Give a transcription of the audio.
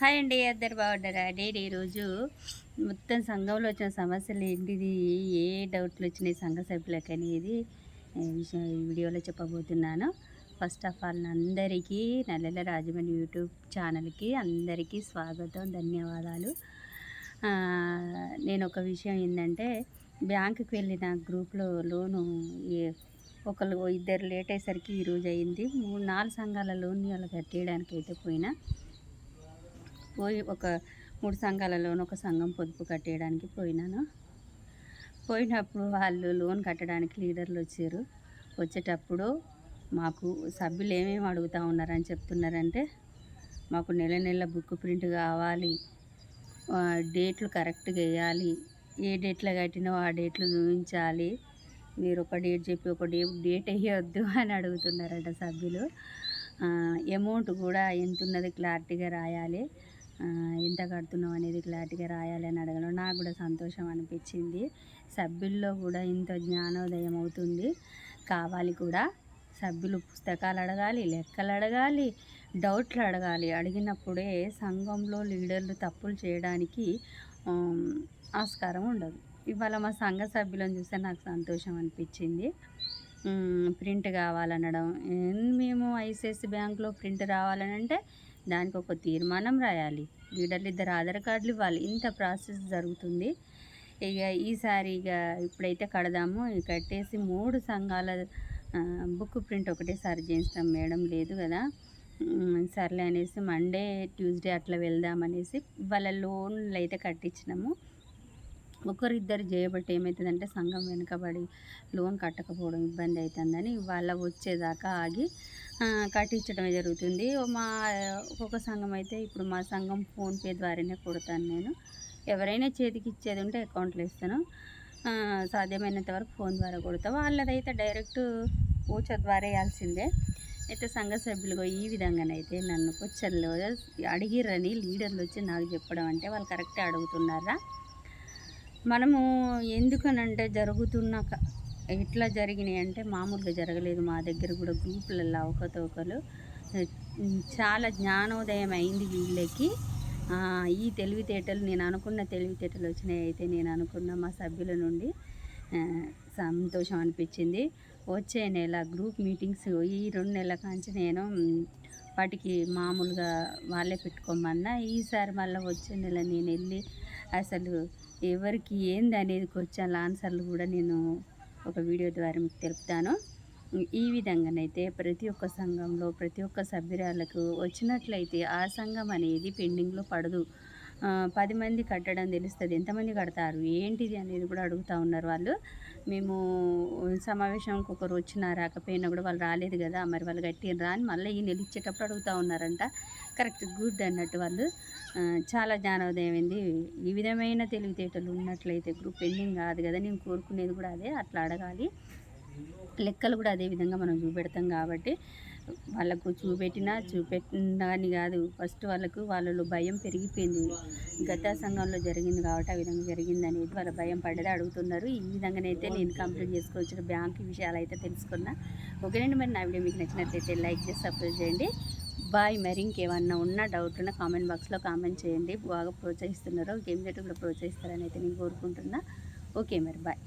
Hi అండి అందరు బాగున్నారా? నేను ఈరోజు మొత్తం సంఘంలో వచ్చిన సమస్యలు ఏంటిది ఏ డౌట్లు వచ్చినాయి సంఘ సభ్యులకు అనేది విషయం వీడియోలో చెప్పబోతున్నాను. ఫస్ట్ ఆఫ్ ఆల్ అందరికీ నల్లెల రాజమండ్రి యూట్యూబ్ ఛానల్కి అందరికీ స్వాగతం ధన్యవాదాలు. నేను ఒక విషయం ఏంటంటే బ్యాంకుకి వెళ్ళిన గ్రూప్లో లోను ఏ- ఒకళ్ళు ఇద్దరు లేట్ అయ్యేసరికి ఈరోజు అయింది. మూడు నాలుగు సంఘాల లోన్ వాళ్ళు కట్టేయడానికి అయితే పోయినా. పోయి ఒక మూడు సంఘాలలోనూ ఒక సంఘం పొదుపు కట్టేయడానికి పోయినాను. పోయినప్పుడు వాళ్ళు లోన్ కట్టడానికి లీడర్లు వచ్చారు. వచ్చేటప్పుడు మాకు సభ్యులు ఏమేమి అడుగుతూ ఉన్నారని చెప్తున్నారంటే మాకు నెల నెల బుక్ ప్రింట్ కావాలి డేట్లు కరెక్ట్గా వేయాలి ఏ డేట్లో కట్టినో ఆ డేట్లు చూపించాలి మీరు ఒక డేట్ చెప్పి ఒక డే డేట్ వేయొద్దు అని అడుగుతున్నారట సభ్యులు. అమౌంట్ కూడా ఎంత ఉన్నది క్లారిటీగా రాయాలి. ఎంత కడుతున్నాం అనేది క్లారిటీగా రాయాలి అని అడగడం నాకు కూడా సంతోషం అనిపించింది. సభ్యుల్లో కూడా ఇంత జ్ఞానోదయం అవుతుంది. కావాలి కూడా. సభ్యులు పుస్తకాలు అడగాలి లెక్కలు అడగాలి డౌట్లు అడగాలి. అడిగినప్పుడే సంఘంలో లీడర్లు తప్పులు చేయడానికి ఆస్కారం ఉండదు. ఇవాళ మా సంఘ సభ్యులను చూస్తే నాకు సంతోషం అనిపించింది. ప్రింట్ కావాలనడం. మేము ఐసిఐసి బ్యాంక్లో ప్రింట్ రావాలని అంటే దానికి ఒక తీర్మానం రాయాలి. లీడర్లు ఇద్దరు ఆధార్ కార్డులు ఇవ్వాలి. ఇంత ప్రాసెస్ జరుగుతుంది. ఇక ఈసారి ఇక ఇప్పుడైతే కడదాము. ఇక కట్టేసి మూడు సంఘాల బుక్ ప్రింట్ ఒకటేసారి చేస్తాం మేడం లేదు కదా. సర్లే అనేసి మండే ట్యూస్డే అట్లా వెళ్దాం అనేసి వాళ్ళ లోన్లు అయితే కట్టించినాము. ఒకరిద్దరు చేయబట్టి ఏమవుతుందంటే సంఘం వెనుకబడి లోన్ కట్టకపోవడం ఇబ్బంది అవుతుందని వాళ్ళ వచ్చేదాకా ఆగి కట్టించడమే జరుగుతుంది. మా ఒక్కొక్క సంఘం అయితే ఇప్పుడు మా సంఘం ఫోన్పే ద్వారానే కొడతాను నేను. ఎవరైనా చేతికి ఇచ్చేది ఉంటే అకౌంట్లో ఇస్తాను. సాధ్యమైనంత వరకు ఫోన్ ద్వారా కొడతా. వాళ్ళదైతే డైరెక్ట్ ఊచ ద్వారా వేయాల్సిందే. అయితే సంఘ సభ్యులుగా ఈ విధంగానైతే నన్ను క్వశ్చన్లో అడిగిరని లీడర్లు వచ్చి నాకు చెప్పడం అంటే వాళ్ళు కరెక్టే అడుగుతున్నారా? మనము ఎందుకనంటే జరుగుతున్న క- ఎట్లా జరిగినాయి అంటే మామూలుగా జరగలేదు. మా దగ్గర కూడా గ్రూపులలో అవకతవకలు చాలా జ్ఞానోదయం అయింది వీళ్ళకి. ఈ తెలివితేటలు నేను అనుకున్న తెలివితేటలు వచ్చినాయి అయితే నేను అనుకున్న మా సభ్యుల నుండి సంతోషం అనిపించింది. వచ్చే నెల గ్రూప్ మీటింగ్స్ ఈ రెండు నెలల కాంచి నేను వాటికి మామూలుగా వాళ్ళే పెట్టుకోమన్నా ఈసారి మళ్ళీ వచ్చే నెల నేను వెళ్ళి అసలు ఎవరికి ఏంది అనేది క్వశ్చన్ల ఆన్సర్లు కూడా నేను ఒక వీడియో ద్వారా మీకు తెలుపుతాను. ఈ విధంగానైతే ప్రతి ఒక్క సంఘంలో ప్రతి ఒక్క సభ్యురాలకు వచ్చినట్లయితే ఆ సంఘం అనేది పెండింగ్లో పడదు. పది మంది కట్టడం తెలుస్తుంది. ఎంతమంది కడతారు? ఏంటిది అనేది కూడా అడుగుతూ ఉన్నారు వాళ్ళు. మేము సమావేశంకి ఒకరు వచ్చినా రాకపోయినా కూడా వాళ్ళు రాలేదు కదా మరి వాళ్ళు కట్టినరా అని మళ్ళీ ఈ నెల ఇచ్చేటప్పుడు అడుగుతూ ఉన్నారంట. కరెక్ట్ గుడ్ అన్నట్టు వాళ్ళు. చాలా జ్ఞానోదయం అయింది ఈ విధమైన తెలివితేటలు ఉన్నట్లయితే గ్రూప్ పెండింగ్ కాదు కదా నేను కోరుకునేది కూడా అదే అట్లా అడగాలి. లెక్కలు కూడా అదే విధంగా మనం చూపెడతాం కాబట్టి. వాళ్ళకు చూపెట్టినా చూపెట్టినా అని కాదు. ఫస్ట్ వాళ్ళకు వాళ్ళలో భయం పెరిగిపోయింది. గత సంఘంలో జరిగింది కాబట్టి ఆ విధంగా జరిగింది అనేది వాళ్ళ భయం పడేది అడుగుతున్నారు. ఈ విధంగానైతే నేను కంప్లీట్ చేసుకోవచ్చు. బ్యాంక్ విషయాలు అయితే తెలుసుకున్నా ఓకేనండి మరి నా వీడియో మీకు నచ్చినట్లయితే లైక్ చేసి సపోర్ట్ చేయండి. బాయ్. మరి ఇంకేమన్నా ఉన్నా డౌట్ ఉన్నా కామెంట్ బాక్స్లో కామెంట్ చేయండి. బాగా ప్రోత్సహిస్తున్నారు? గేమ్ జట్టు కూడా ప్రోత్సహిస్తారని అయితే నేను కోరుకుంటున్నా. ఓకే మరి బాయ్.